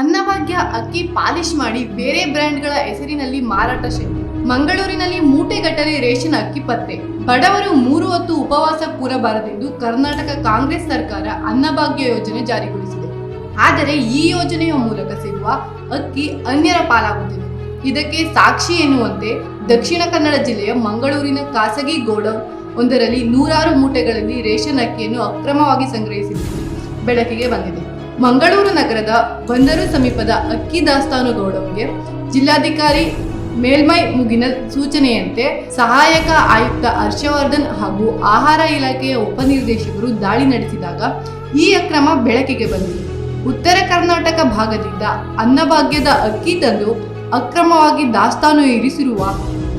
ಅನ್ನಭಾಗ್ಯ ಅಕ್ಕಿ ಪಾಲಿಶ್ ಮಾಡಿ ಬೇರೆ ಬ್ರ್ಯಾಂಡ್ಗಳ ಹೆಸರಿನಲ್ಲಿ ಮಾರಾಟ ಶಕ್ತಿ ಮಂಗಳೂರಿನಲ್ಲಿ ಮೂಟೆಗಟ್ಟಲೆ ರೇಷನ್ ಅಕ್ಕಿ ಪತ್ತೆ. ಬಡವರು ಮೂರು ಹೊತ್ತು ಉಪವಾಸ ಕೂರಬಾರದೆಂದು ಕರ್ನಾಟಕ ಕಾಂಗ್ರೆಸ್ ಸರ್ಕಾರ ಅನ್ನಭಾಗ್ಯ ಯೋಜನೆ ಜಾರಿಗೊಳಿಸಿದೆ. ಆದರೆ ಈ ಯೋಜನೆಯ ಮೂಲಕ ಸಿಗುವ ಅಕ್ಕಿ ಅನ್ಯರ ಪಾಲಾಗುತ್ತಿದೆ. ಇದಕ್ಕೆ ಸಾಕ್ಷಿ ಎನ್ನುವಂತೆ ದಕ್ಷಿಣ ಕನ್ನಡ ಜಿಲ್ಲೆಯ ಮಂಗಳೂರಿನ ಖಾಸಗಿ ಗೋಡೌನ್ ಒಂದರಲ್ಲಿ ನೂರಾರು ಮೂಟೆಗಳಲ್ಲಿ ರೇಷನ್ ಅಕ್ಕಿಯನ್ನು ಅಕ್ರಮವಾಗಿ ಸಂಗ್ರಹಿಸಿದೆ. ಬೆಳಕಿಗೆ ಬಂದಿದೆ. ಮಂಗಳೂರು ನಗರದ ಬಂದರು ಸಮೀಪದ ಅಕ್ಕಿ ದಾಸ್ತಾನು ಗೌಡಂಗೆ ಜಿಲ್ಲಾಧಿಕಾರಿ ಮೇಲ್ಮೈ ಮುಗಿನ ಸೂಚನೆಯಂತೆ ಸಹಾಯಕ ಆಯುಕ್ತ ಹರ್ಷವರ್ಧನ್ ಹಾಗೂ ಆಹಾರ ಇಲಾಖೆಯ ಉಪನಿರ್ದೇಶಕರು ದಾಳಿ ನಡೆಸಿದಾಗ ಈ ಅಕ್ರಮ ಬೆಳಕಿಗೆ ಬಂದಿದೆ. ಉತ್ತರ ಕರ್ನಾಟಕ ಭಾಗದಿಂದ ಅನ್ನಭಾಗ್ಯದ ಅಕ್ಕಿ ತಂದು ಅಕ್ರಮವಾಗಿ ದಾಸ್ತಾನು ಇರಿಸಿರುವ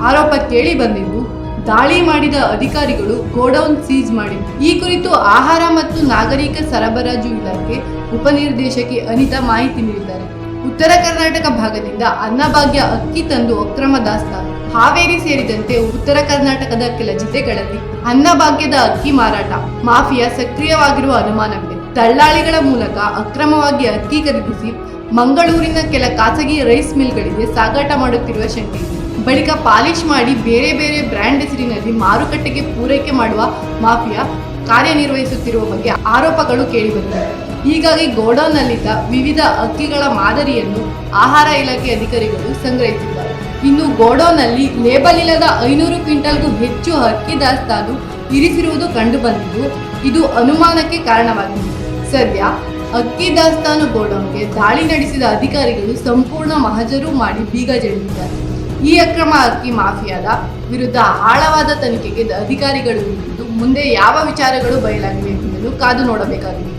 ಆರೋಪ ಕೇಳಿ ಬಂದಿದ್ದು ದಾಳಿ ಮಾಡಿದ ಅಧಿಕಾರಿಗಳು ಗೋಡೌನ್ ಸೀಜ್ ಮಾಡಿ ಈ ಕುರಿತು ಆಹಾರ ಮತ್ತು ನಾಗರಿಕ ಸರಬರಾಜು ಇಲಾಖೆ ಉಪನಿರ್ದೇಶಕಿ ಅನಿತಾ ಮಾಹಿತಿ ನೀಡಿದ್ದಾರೆ. ಉತ್ತರ ಕರ್ನಾಟಕ ಭಾಗದಿಂದ ಅನ್ನಭಾಗ್ಯ ಅಕ್ಕಿ ತಂದು ಅಕ್ರಮ ದಾಸ್ತಾನು ಹಾವೇರಿ ಸೇರಿದಂತೆ ಉತ್ತರ ಕರ್ನಾಟಕದ ಕೆಲ ಜಿಲ್ಲೆಗಳಲ್ಲಿ ಅನ್ನಭಾಗ್ಯದ ಅಕ್ಕಿ ಮಾರಾಟ ಮಾಫಿಯಾ ಸಕ್ರಿಯವಾಗಿರುವ ಅನುಮಾನವಿದೆ. ದಳ್ಳಾಳಿಗಳ ಮೂಲಕ ಅಕ್ರಮವಾಗಿ ಅಕ್ಕಿ ಖರೀದಿಸಿ ಮಂಗಳೂರಿನ ಕೆಲ ಖಾಸಗಿ ರೈಸ್ ಮಿಲ್ಗಳಿಗೆ ಸಾಗಾಟ ಮಾಡುತ್ತಿರುವ ಶಂಕೆ ಬಳಿಕ ಪಾಲಿಶ್ ಮಾಡಿ ಬೇರೆ ಬೇರೆ ಬ್ರ್ಯಾಂಡ್ ಹೆಸರಿನಲ್ಲಿ ಮಾರುಕಟ್ಟೆಗೆ ಪೂರೈಕೆ ಮಾಡುವ ಮಾಫಿಯಾ ಕಾರ್ಯನಿರ್ವಹಿಸುತ್ತಿರುವ ಬಗ್ಗೆ ಆರೋಪಗಳು ಕೇಳಿಬಂದಿವೆ. ಹೀಗಾಗಿ ಗೋಡೌನ್ನಲ್ಲಿದ್ದ ವಿವಿಧ ಅಕ್ಕಿಗಳ ಮಾದರಿಯನ್ನು ಆಹಾರ ಇಲಾಖೆ ಅಧಿಕಾರಿಗಳು ಸಂಗ್ರಹಿಸಿದ್ದಾರೆ. ಇನ್ನು ಗೋಡೌನ್ನಲ್ಲಿ ಲೇಬಲ್ ಇಲ್ಲದ ಐನೂರು ಕ್ವಿಂಟಲ್ಗೂ ಹೆಚ್ಚು ಅಕ್ಕಿ ದಾಸ್ತಾನು ಇರಿಸಿರುವುದು ಕಂಡುಬಂದಿದ್ದು, ಇದು ಅನುಮಾನಕ್ಕೆ ಕಾರಣವಾಗಿದೆ. ಸದ್ಯ ಅಕ್ಕಿ ದಾಸ್ತಾನು ಗೋಡೌನ್ಗೆ ದಾಳಿ ನಡೆಸಿದ ಅಧಿಕಾರಿಗಳು ಸಂಪೂರ್ಣ ಮಹಜರು ಮಾಡಿ ಬೀಗ ಜಡಿದಿದ್ದಾರೆ ಈ ಅಕ್ರಮ ಅಕ್ಕಿ ಮಾಫಿಯಾದ ವಿರುದ್ಧ ಆಳವಾದ ತನಿಖೆಗೆ ಅಧಿಕಾರಿಗಳು ಮುಂದೆ ಯಾವ ವಿಚಾರಗಳು ಬಯಲಾಗಿವೆ ಎಂಬುದನ್ನು ಕಾದು ನೋಡಬೇಕಾಗಿದೆ.